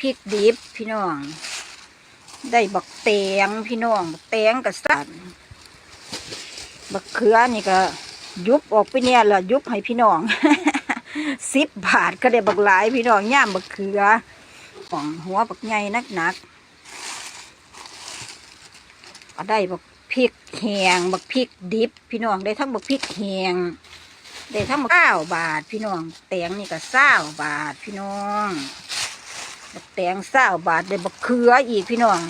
พริกดิบพี่น้อง ได้บักแตงพี่น้อง บักแตงกับสันบักเขือนี่ก็ ยุบออกไปเนี่ยละยุบให้พี่น้องสิบบาทก็ได้บักหลายพี่น้องย่ามบักเขือของหัวบักใหญ่นักหนักๆก็ได้บักพริกแห้งบักพริกดิบ พี่น้องได้ทั้งบักพริกแห้งได้ทั้งบักเก้าบาท พี่น้องแตงนี่ก็เศร้าบาทพี่น้อง บักแตงเศร้าบาทได้บักเขืออีกพี่น้อง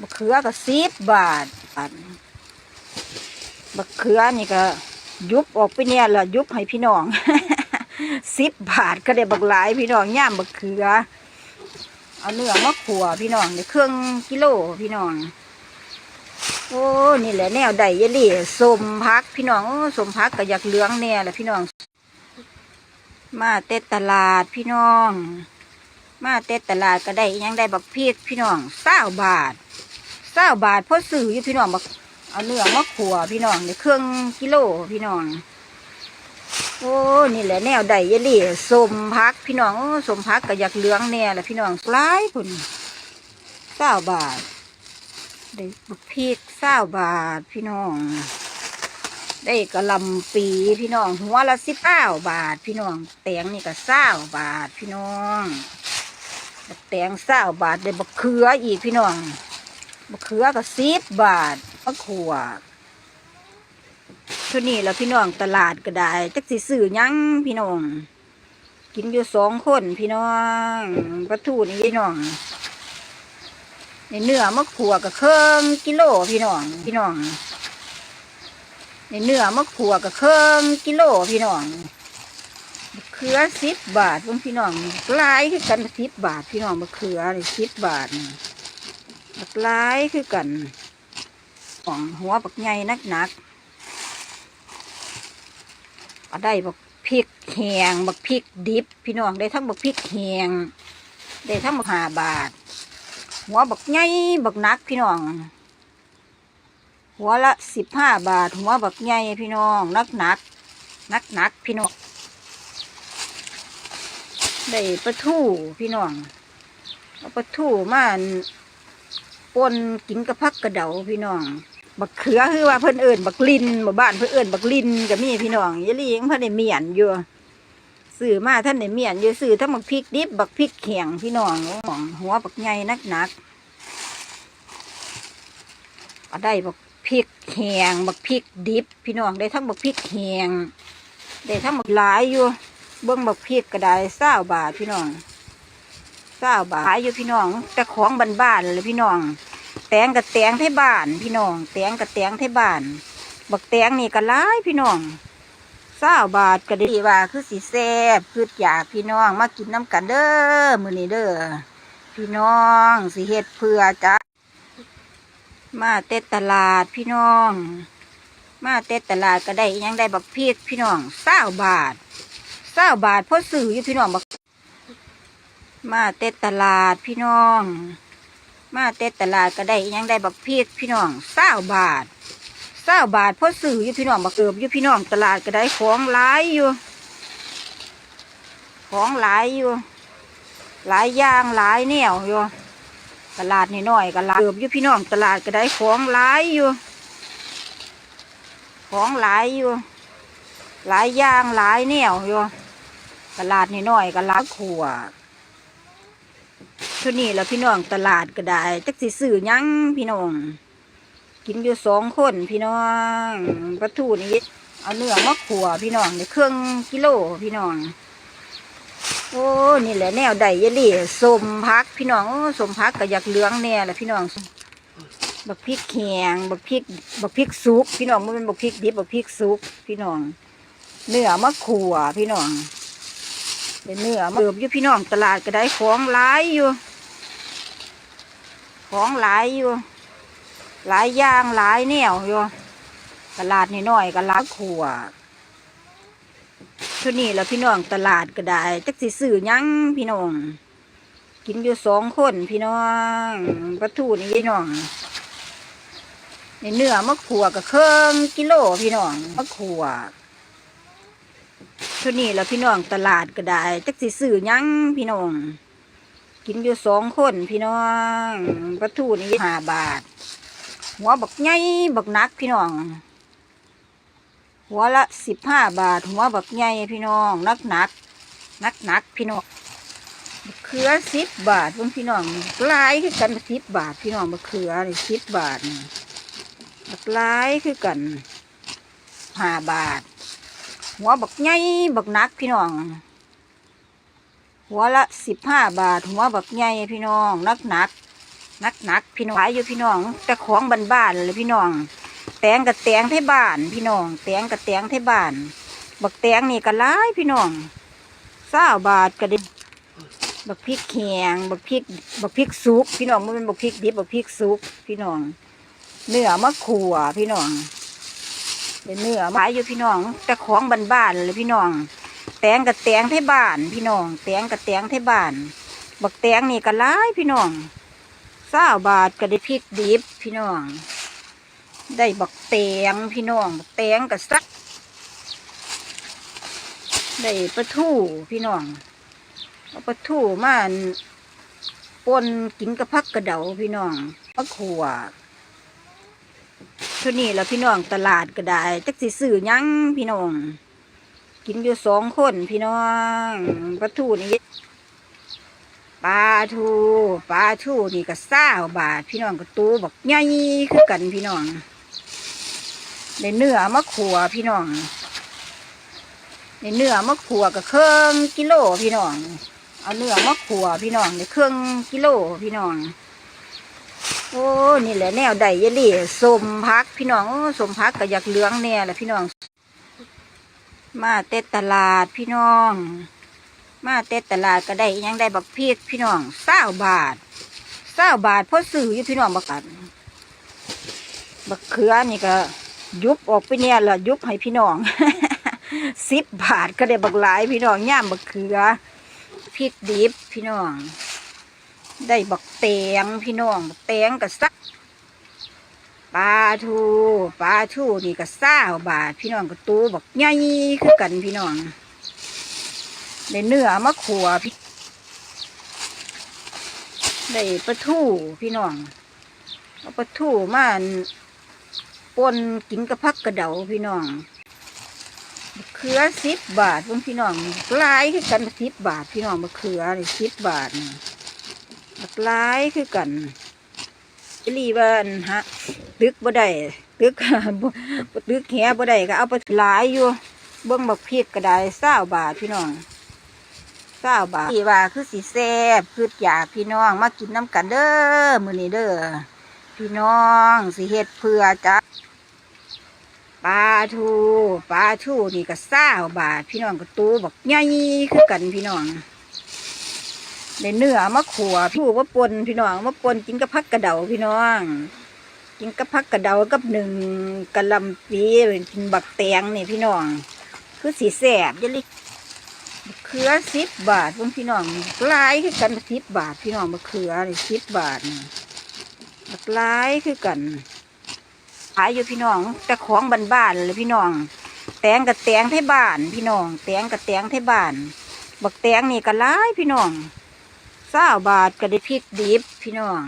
บักเขือก็สิบบาทอันบักเขือนี่ก็ยุบออกไปเนี่ยละยุบให้พี่น้องสิบบาทก็ได้บักหลายพี่น้องย่ามบักเขือ เอาเนื้อมาขัวพี่น้องในเครื่องกิโลพี่น้องโอ้นี่แหละแนวใดยะลี่สมพักพี่น้องสมพักก็อยากเหลืองแน่แหละพี่น้อง มาเต็ดตลาดพี่น้อง มาเต็ดตลาดก็ได้ยังได้บักพริกพี่น้องเศร้าบาทเศร้าบาทเพราะซื้ออยู่พี่น้องบักเอาเนื้อมาขัวพี่น้องในเครื่องกิโลพี่น้อง โอ้นี่แหละแนวใดยะลี่สมพักพี่น้องสมพักก็อยากเหลืองแน่แหละพี่น้องหลายพุ่นเศร้าบาทได้บักพริกเศร้าบาทพี่น้องได้กระลำปีพี่น้องหัวละสิบเก้าบาท พี่น้องแตงนี่ก็เศร้าบาทพี่น้อง แตงเศร้าบาทได้บักเขืออีกพี่น้องบักเขือก็สิบบาทมะขวดท่านี้แล้วพี่น้องตลาดก็ได้จักสิซื้อยังพี่น้อง กินอยู่สองคนพี่น้องปลาทูนี่พี่น้องในเนื้อมะขัวกับเครื่องกิโลพี่น้องพี่น้องในเนื้อมะขัวกับเครื่องกิโลพี่น้อง ขือสิบบาทพวกพี่น้องหลายคือกันสิบบาทพี่น้องมะเขือนี่สิบบาทบักลายคือกันของหัวบักใหญ่นักหนักก็ได้บักพริกแหงบักพริกดิบ พี่น้องได้ทั้งบักพริกแหงได้ทั้งบักหาบาท หัวบักใหญ่บักนักพี่น้อง หัวละสิบห้าบาท หัวบักใหญ่พี่น้องนักหนักนักหนักพี่น้อง ได้ปลาทูพี่น้องเอาปลาทูมาปนกินกับพักกระเดาพี่น้อง บักเขือคือว่าเพิ่นเอิญบักลินบ่บ้านเพิ่นเอิญบักลินก็มีพี่น้องยาลียังเพิ่นได้เมียนอยู่ซื้อมาท่านได้เมียนอยู่ซื้อทั้งบักพริกดิบบักพริกแข็งพี่น้องหัวบักใหญ่นักหนักก็ได้บักพริกแข็งบักพริกดิบ พี่น้องได้ทั้งบักพริกแข็งได้ทั้งบักหลายอยู่ เบิ้งบักพริกก็ได้เศร้าบาทพี่น้องเศร้าบาทขายอยู่พี่น้องแต่ของบ้านๆเลยพี่น้อง แตงกับแตงไทยบ้าน พี่น้อง แตงกับแตงไทยบ้าน บักแตงนี่ก็หลายพี่น้องเศร้าบาทก็ดีว่าคือสีแซ่บคืออยากพี่น้องมากินน้ำกันเด้อมือนี้เด้อพี่น้องสิเฮ็ดเพื่อจ้ะมาเต็ดตลาดพี่น้อง มาเต็ดตลาดก็ได้ยังได้บักพริกพี่น้องเศร้าบาท เศร้าบาทพราะซื้ออยู่พี่น้องบักมาเต็ดตลาดพี่น้อง มาเต็ดตลาดก็ได้ยังได้บักพริกพี่น้องเศร้าบาทเศร้าบาทพราะซื้ออยู่พี่น้องบักเอิบอยู่พี่น้องตลาดก็ได้ของหลายอยู่ ของหลายอยู่ หลายอย่างหลายแนวอยู่ตลาดนี่น้อยๆก็หลายเอิบอยู่พี่น้องตลาดก็ได้ของหลายอยู่ ของหลายอยู่ หลายอย่างหลายแนวอยู่ ตลาดนี่น้อยๆก็ลายขัวทุนี้แล้วพี่น้องตลาดก็ได้จักสิซื้อยังพี่น้อง กินอยู่สองคนพี่น้องปลาทูนี่เอาเนื้อมาขัวพี่น้องในเครื่องกิโลพี่น้อง โอ้นี่แหละแนวใดยะลี่สมพักพี่น้องโอ้สมพักก็อยากเหลืองแน่แหละพี่น้องบักพริกแข็งบักพริกบักพริกสุกพี่น้องมันเป็นบักพริกดิบบักพริกสุกพี่น้อง เนื้อมะขัวพี่น้อง เป็นเนื้อมาเติบอยู่พี่น้องตลาดก็ได้ของหลายอยู่ ของหลายอยู่ หลายอย่างหลายแนวอยู่ตลาดนี่น้อยๆก็ลายขัวทุนี้แล้วพี่น้องตลาดก็ได้จักสิซื้อยังพี่น้อง กินอยู่สองคนพี่น้องปลาทูนี่พี่น้องในเนื้อมะขัวกับเครื่องกิโลพี่น้องมะขัว ทุนี้แล้วพี่น้องตลาดก็ได้จักสิซื้อยังพี่น้อง กินอยู่สองคนพี่น้องปลาทูนี่ห้าบาท หัวบักใหญ่บักหนักพี่น้อง หัวละสิบห้าบาท หัวบักใหญ่พี่น้องนักหนักนักหนักพี่น้องมะเขือสิบบาทเพิ่นพี่น้องหลายคือกันสิบบาท พี่น้องมะเขือนี่สิบบาทนี่บักลายคือกันห้าบาท หัวบักใหญ่บักนักพี่น้อง หัวละสิบห้าบาท หัวบักใหญ่พี่น้องนักหนักนักหนักพี่น้องขายอยู่พี่น้อง แต่ของบ้านๆเลยพี่น้อง แตงกับแตงไทบ้าน พี่น้อง แตงกับแตงไทบ้าน บักแตงนี่ก็หลายพี่น้องเศร้าบาทก็ได้บักพริกแข็งบักพริกบักพริกสุกพี่น้องมันเป็นบักพริกดิบบักพริกสุกพี่น้อง เนื้อมะขัวพี่น้อง เป็นเนื้อขายอยู่พี่น้อง แต่ของบ้านๆเลยพี่น้อง แตงกับแตงไทบ้าน พี่น้อง แตงกับแตงไทบ้าน บักแตงนี่ก็หลายพี่น้องเศร้าบาทก็ได้พริกดิบพี่น้อง ได้บักแตงพี่น้อง บักแตงกับสัก ได้ปลาทูพี่น้องเอาปลาทูมาอั่นปนกินกับพักกระเดาพี่น้องมะขัว เท่านี้แล้วพี่น้องตลาดก็ได้จักสิซื้อยังพี่น้อง กินอยู่สองคนพี่น้องปลาทูนี่ปลาทูปลาทูนี่ก็เศร้าบาท พี่น้องก็ตูบักใหญ่คือกันพี่น้องในเนื้อมะขัวพี่น้องในเนื้อมะขัวกับเครื่องกิโลพี่น้องเอาเนื้อมะขัวพี่น้องในเครื่องกิโลพี่น้อง โอ้นี่แหละแนวใดยะลี่สมพักพี่น้องโอ้สมพักก็อยากเหลืองแน่แหละพี่น้อง มาเตดตลาดพี่น้อง มาเตดตลาดก็ได้ยังได้บักพริกพี่น้องเศร้าบาทเศร้าบาทเพราะซื้ออยู่พี่น้องบักกันบักเขือนี่ก็ ยุบออกไปเนี่ยละยุบให้พี่น้องสิบบาทก็ได้บักหลายพี่น้องย่ามบักเขือพริกดิบพี่น้อง ได้บักแตงพี่น้องบักแตงกับสักปลาทูปลาทูนี่ก็เศร้าบาท พี่น้องก็ตูบักใหญ่คือกันพี่น้องได้เนื้อมะขัวพี่ได้ปลาทูพี่น้องเอาปลาทูมันปนกินกับพักกระเดาพี่น้องเขือสิบบาทพิ่นพี่น้องลายคือกันสิบบาท พี่น้องมะเขือสิบบาทนี่ บักหลายคือกันอิลีบ้านฮะตึกบ่ได้ตึกบ่บ่ตึกแหบ่ได้ก็เอาไปหลายอยู่เบิ่งบักพริกก็ได้เศร้าบาทพี่น้องเศร้าบาทที่ว่าคือสีแซ่บคืออยากพี่น้องมากินน้ำกันเด้อมือนี้เด้อพี่น้องสิเฮ็ดเพื่อจ้ะปลาทูปลาทูนี่ก็เศร้าบาทพี่น้องก็ตูบักใหญ่คือกันพี่น้อง ในเนื้อมะขัวพี่ว่าปนพี่น้องมาปนกินกับพักกระเดาพี่น้อง กินกับพักกระเดากับหนึ่งกระลำปีกินบักแตงนี่พี่น้อง คือสีแสบยะลิเขือสิบบาทพี่น้องหลายคือกันสิบบาท พี่น้องมะเขือนี่สิบบาทบักลายคือกันขายอยู่พี่น้อง แต่ของบ้านๆเลยพี่น้อง แตงกับแตงไทบ้าน พี่น้อง แตงกับแตงไทบ้าน บักแตงนี่ก็ลายพี่น้อง เศร้าบาทก็ได้พริกดิบพี่น้อง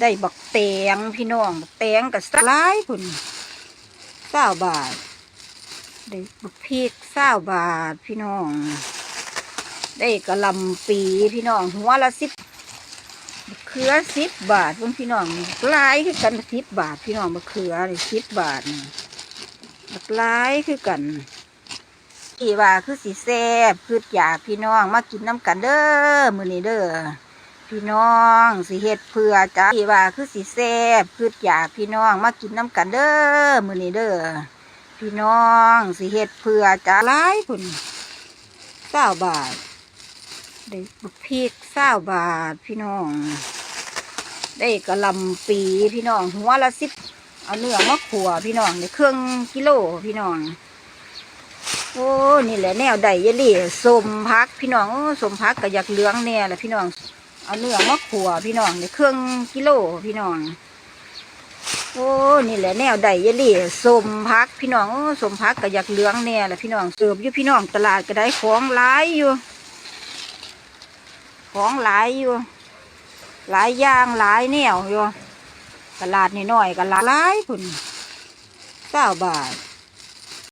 ได้บักแตงพี่น้องบักแตงกับหลายพุ่นเศร้าบาทได้บักพริกเศร้าบาทพี่น้อง ได้กะลำปีพี่น้องหัวละสิบเขือสิบบาทเพิ่นพี่น้องหลายคือกันสิบบาท พี่น้องมะเขือนสิบบาทกลายคือกัน ที่ว่าคือสีแซ่บคืออยากพี่น้องมากินน้ำกันเด้อมื้อนี้เด้อพี่น้องสิเฮ็ดเพื่อจ้าที่ว่าคือสีแซ่บคืออยากพี่น้องมากินน้ำกันเด้อมื้อนี้เด้อพี่น้องสิเฮ็ดเพื่อจ้าหลายพุ่นเก้าบาทได้บักพริกเศ้าบาทพี่น้อง ได้กระลำปีพี่น้องหัวละสิบเอาเนื้อมาขัวพี่น้องในเครื่องกิโลพี่น้อง โอ้นี่แหละแนวใดยะลี่สมพักพี่น้องโอ้สมพักก็อยากเหลืองแน่แหละพี่น้องเอาเนื้อมาขัวพี่น้องในเครื่องกิโลพี่น้องโอ้นี่แหละแนวใดยะลี่สมพักพี่น้องโอ้สมพักก็อยากเหลืองแน่แหละพี่น้องเสิร์ฟอยู่พี่น้องตลาดก็ได้ของหลายอยู่ ของหลายอยู่ หลายอย่างหลายแนวอยู่ตลาดนี่น้อยก็หลายพุ่นเก้าบาท